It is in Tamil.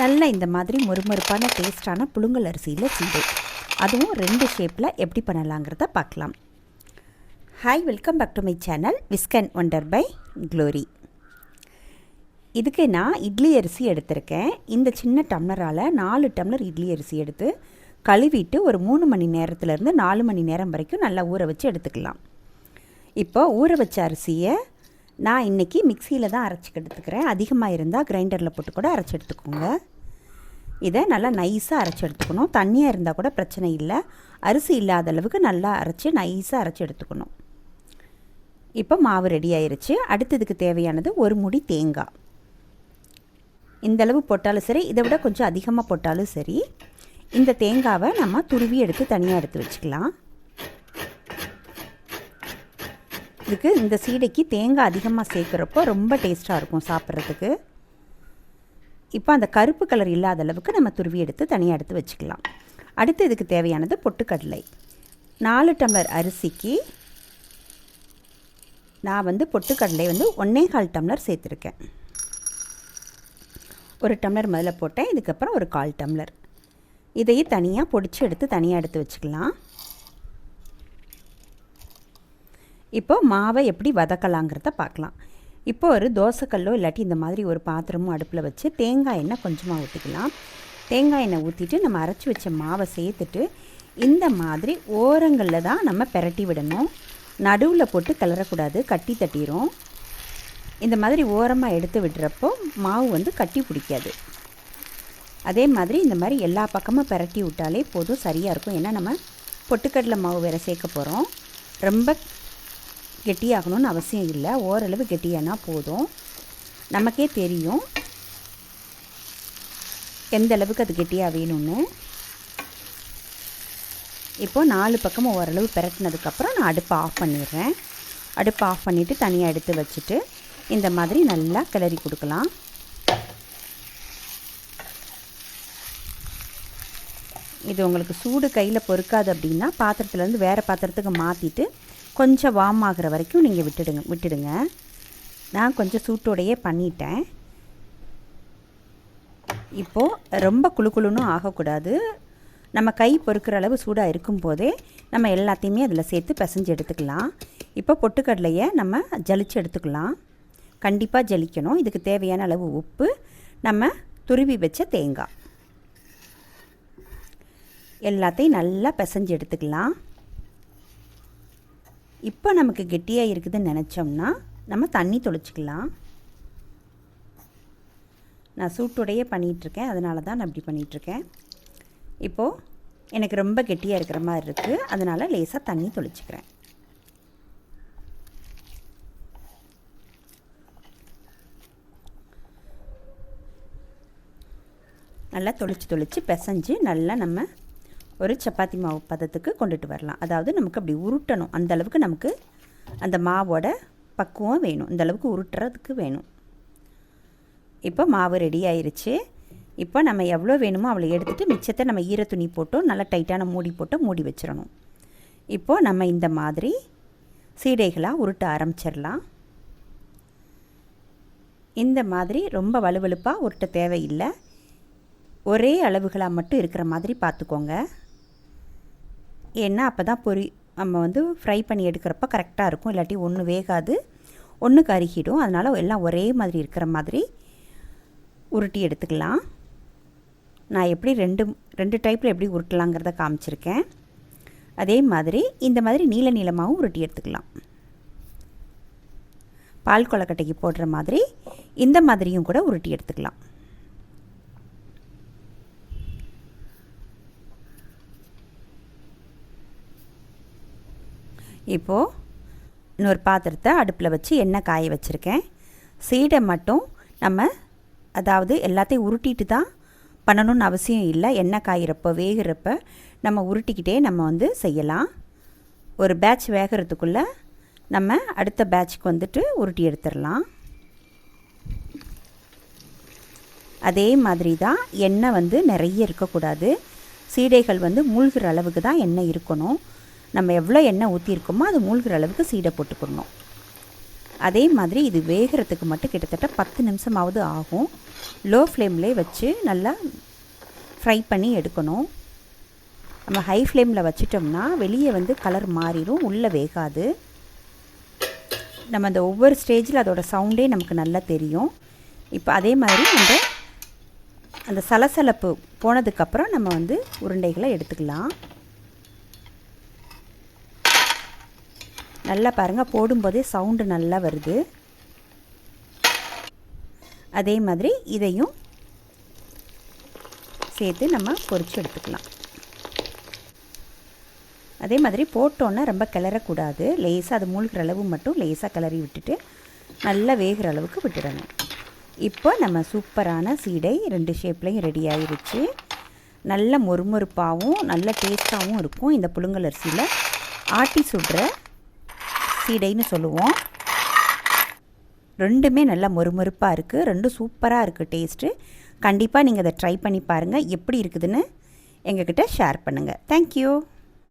நல்ல இந்த மாதிரி மொறுமொறுப்பான டேஸ்டான புழுங்கல் அரிசியில் சீடை. அதுவும் ரெண்டு ஷேப்பில் எப்படி பண்ணலாங்கிறத பார்க்கலாம். Hi welcome back to my channel விஸ்கன் wonder by Glory இதுக்கு நான் இட்லி அரிசி எடுத்திருக்கேன். இந்த சின்ன டம்ளரால் நாலு டம்ளர் இட்லி அரிசி எடுத்து கழுவிட்டு ஒரு மூணு மணி நேரத்துலேருந்து நாலு மணி நேரம் வரைக்கும் நல்லா ஊற வச்சு எடுத்துக்கலாம். இப்போ ஊற வச்ச அரிசியை நான் இன்றைக்கி மிக்சியில் தான் அரைச்சி எடுத்துக்கிறேன் அதிகமாக இருந்தால் கிரைண்டரில் போட்டு கூட அரைச்சி எடுத்துக்கோங்க. இதை நல்லா நைஸாக அரைச்சி எடுத்துக்கணும். தண்ணியாக இருந்தால் கூட பிரச்சனை இல்லை. அரிசி இல்லாத அளவுக்கு நல்லா அரைச்சி நைஸாக அரைச்சி எடுத்துக்கணும். இப்போ மாவு ரெடி ஆயிருச்சு. அடுத்ததுக்கு தேவையானது ஒரு முடி தேங்காய். இந்த அளவு போட்டாலும் சரி இதை விட கொஞ்சம் அதிகமாக போட்டாலும் சரி இந்த தேங்காவை நம்ம துருவி எடுத்து தனியாக எடுத்து வச்சுக்கலாம். இதுக்கு இந்த சீடைக்கு தேங்காய் அதிகமாக சேர்க்குறப்போ ரொம்ப டேஸ்ட்டாக இருக்கும் சாப்பிட்றதுக்கு. இப்போ அந்த கருப்பு கலர் இல்லாத அளவுக்கு நம்ம துருவி எடுத்து தனியாக எடுத்து வச்சுக்கலாம். அடுத்து இதுக்கு தேவையானது பொட்டுக்கடலை. நாலு டம்ளர் அரிசிக்கு நான் வந்து பொட்டுக்கடலை வந்து ஒன்றே கால் டம்ளர் சேர்த்துருக்கேன். ஒரு டம்ளர் முதல்ல போட்டேன் இதுக்கப்புறம் ஒரு கால் டம்ளர். இதையும் தனியாக பொடிச்சு எடுத்து தனியாக எடுத்து வச்சுக்கலாம். இப்போ மாவை எப்படி வதக்கலாங்கிறத பார்க்கலாம். இப்போ ஒரு தோசைக்கல்லோ இல்லாட்டி இந்த மாதிரி ஒரு பாத்திரமும் அடுப்பில் வச்சு தேங்காய் எண்ணெய் கொஞ்சமாக ஊற்றிக்கலாம் தேங்காய் எண்ணெய் ஊற்றிட்டு நம்ம அரைச்சி வச்ச மாவை சேர்த்துட்டு இந்த மாதிரி ஓரங்களில் தான் நம்ம பெரட்டி விடணும். நடுவில் போட்டு கிளறக்கூடாது கட்டி தட்டிடும் இந்த மாதிரி ஓரமாக எடுத்து விடுறப்போ மாவு வந்து கட்டி பிடிக்காது. அதே மாதிரி இந்த மாதிரி எல்லா பக்கமும் பெரட்டி விட்டாலே போதும் சரியாக இருக்கும். ஏன்னா நம்ம பொட்டுக்கடலை மாவு வேறு சேர்க்க போகிறோம் ரொம்ப கெட்டியாகணும்னு அவசியம் இல்லை. ஓரளவு கெட்டியானா போதும். நமக்கே தெரியும். எந்த அளவுக்கு அது கெட்டியாக வேணும்னு. இப்போது நாலு பக்கமும் ஓரளவு பெரட்டினதுக்கப்புறம் நான் அடுப்பை ஆஃப் பண்ணிடுறேன். அடுப்பை ஆஃப் பண்ணிவிட்டு தனியாக எடுத்து வச்சுட்டு இந்த மாதிரி நல்லா கிளறி கொடுக்கலாம். இது உங்களுக்கு சூடு கையில் பொறுக்காது அப்படின்னா பாத்திரத்துலேருந்து வேறு பாத்திரத்துக்கு மாற்றிட்டு கொஞ்சம் வார்ம் ஆகிற வரைக்கும் நீங்கள் விட்டுடுங்க விட்டுடுங்க. நான் கொஞ்சம் சூட்டோடையே பண்ணிட்டேன். இப்போது ரொம்ப குழு குழுன்னு ஆகக்கூடாது. நம்ம கை பொறுக்கிற அளவு சூடாக இருக்கும் போதே நம்ம எல்லாத்தையுமே அதில் சேர்த்து பிசைஞ்சு எடுத்துக்கலாம். இப்போ பொட்டுக்கடலையை நம்ம ஜலிச்சு எடுத்துக்கலாம். கண்டிப்பாக ஜலிக்கணும். இதுக்கு தேவையான அளவு உப்பு. நம்ம துருவி வச்ச தேங்காய். எல்லாத்தையும் நல்லா பிசைஞ்சு எடுத்துக்கலாம். இப்போ நமக்கு கெட்டியாக இருக்குதுன்னு நினச்சோம்னா நம்ம தண்ணி தொளிச்சிக்கலாம். நான் சூட்டோடையே பண்ணிகிட்ருக்கேன் அதனால தான் நான் இப்படி பண்ணிகிட்ருக்கேன் இப்போது எனக்கு ரொம்ப கெட்டியாக இருக்கிற மாதிரி இருக்குது அதனால் லேசாக தண்ணி தொளிச்சிக்கிறேன். நல்லா தொளிச்சு தொளிச்சு பிசைஞ்சு நல்லா நம்ம ஒரு சப்பாத்தி மாவு பதத்துக்கு கொண்டுட்டு வரலாம். அதாவது நமக்கு அப்படி உருட்டணும். அந்த அளவுக்கு நமக்கு அந்த மாவோட பக்குவம் வேணும். இந்த அளவுக்கு உருட்டுறதுக்கு வேணும். இப்போ மாவு ரெடி ஆயிடுச்சு இப்போ நம்ம எவ்வளோ வேணுமோ அவளை எடுத்துகிட்டு மிச்சத்தை நம்ம ஈர துணி போட்டோம் நல்லா டைட்டான மூடி போட்டு மூடி வச்சிடணும். இப்போது நம்ம இந்த மாதிரி சீடைகளாக உருட்ட ஆரம்பிச்சிடலாம். இந்த மாதிரி ரொம்ப வலுவலுப்பாக உருட்ட தேவையில்லை. ஒரே அளவுகளாக மட்டும் இருக்கிற மாதிரி பார்த்துக்கோங்க. ஏன்னா அப்போ தான் பொரி நம்ம வந்து ஃப்ரை பண்ணி எடுக்கிறப்ப கரெக்டாக இருக்கும். இல்லாட்டி ஒன்று வேகாது. ஒன்று கருகிடும் அதனால் எல்லாம் ஒரே மாதிரி இருக்கிற மாதிரி உருட்டி எடுத்துக்கலாம். நான் எப்படி ரெண்டு ரெண்டு டைப்பில் எப்படி உருட்டலாங்கிறத காமிச்சிருக்கேன். அதே மாதிரி இந்த மாதிரி நீல நீளமாகவும் உருட்டி எடுத்துக்கலாம். பால் கொலக்கட்டைக்கு போடுற மாதிரி இந்த மாதிரியும் கூட உருட்டி எடுத்துக்கலாம். இப்போது இன்னொரு பாத்திரத்தை அடுப்பில் வச்சு எண்ணெய் காய வச்சுருக்கேன். சீடை மட்டும் நம்ம அதாவது எல்லாத்தையும் உருட்டிட்டு தான் பண்ணணும்னு அவசியம் இல்லை. எண்ணெய் காயிறப்போ வேகிறப்ப நம்ம உருட்டிக்கிட்டே நம்ம வந்து செய்யலாம். ஒரு பேட்ச் வேகிறதுக்குள்ளே நம்ம அடுத்த பேட்ச்க்கு வந்துட்டு உருட்டி எடுத்துடலாம். அதே மாதிரி தான் எண்ணெய் வந்து நிறைய இருக்கக்கூடாது. சீடைகள் வந்து மூழ்கிற அளவுக்கு தான் எண்ணெய் இருக்கணும். நம்ம எவ்வளோ எண்ணெய் ஊற்றிருக்கோமோ அது மூழ்கிற அளவுக்கு சீடை போட்டுக்கணும். அதே மாதிரி இது வேகிறதுக்கு மட்டும் கிட்டத்தட்ட பத்து நிமிஷமாவது ஆகும். லோ ஃப்ளேம்லேயே வச்சு நல்லா ஃப்ரை பண்ணி எடுக்கணும். நம்ம ஹை ஃப்ளேமில் வச்சிட்டோம்னா வெளியே வந்து கலர் மாறிடும் உள்ளே வேகாது. நம்ம அந்த ஒவ்வொரு ஸ்டேஜில் அதோட சவுண்டே நமக்கு நல்லா தெரியும். இப்போ அதே மாதிரி அந்த அந்த சலசலப்பு போனதுக்கப்புறம் நம்ம வந்து உருண்டைகளை எடுத்துக்கலாம். நல்லா பாருங்கள் போடும்போதே சவுண்டு நல்லா வருது. அதே மாதிரி இதையும் சேர்த்து நம்ம பொரித்து எடுத்துக்கலாம். அதே மாதிரி போட்டோன்னே ரொம்ப கிளறக்கூடாது. லேசாக அது மூழ்கிற அளவு மட்டும் லேசாக கிளறி விட்டுட்டு நல்லா வேகிற அளவுக்கு விட்டுடணும் இப்போ நம்ம சூப்பரான சீடை ரெண்டு ஷேப்லேயும் ரெடி ஆயிருச்சு. நல்ல மொறுமொறுப்பாகவும் நல்ல டேஸ்ட்டாகவும் இருக்கும். இந்த புழுங்கல் அரிசியில் ஆட்டி சுடுற சீடைன்னு சொல்லுவோம். ரெண்டுமே நல்லா மொறுமொறுப்பாக இருக்குது ரெண்டும் சூப்பராக இருக்குது டேஸ்ட்டு. கண்டிப்பாக நீங்கள் அதை ட்ரை பண்ணி பாருங்கள் எப்படி இருக்குதுன்னு எங்ககிட்ட ஷேர் பண்ணுங்கள் தேங்க்யூ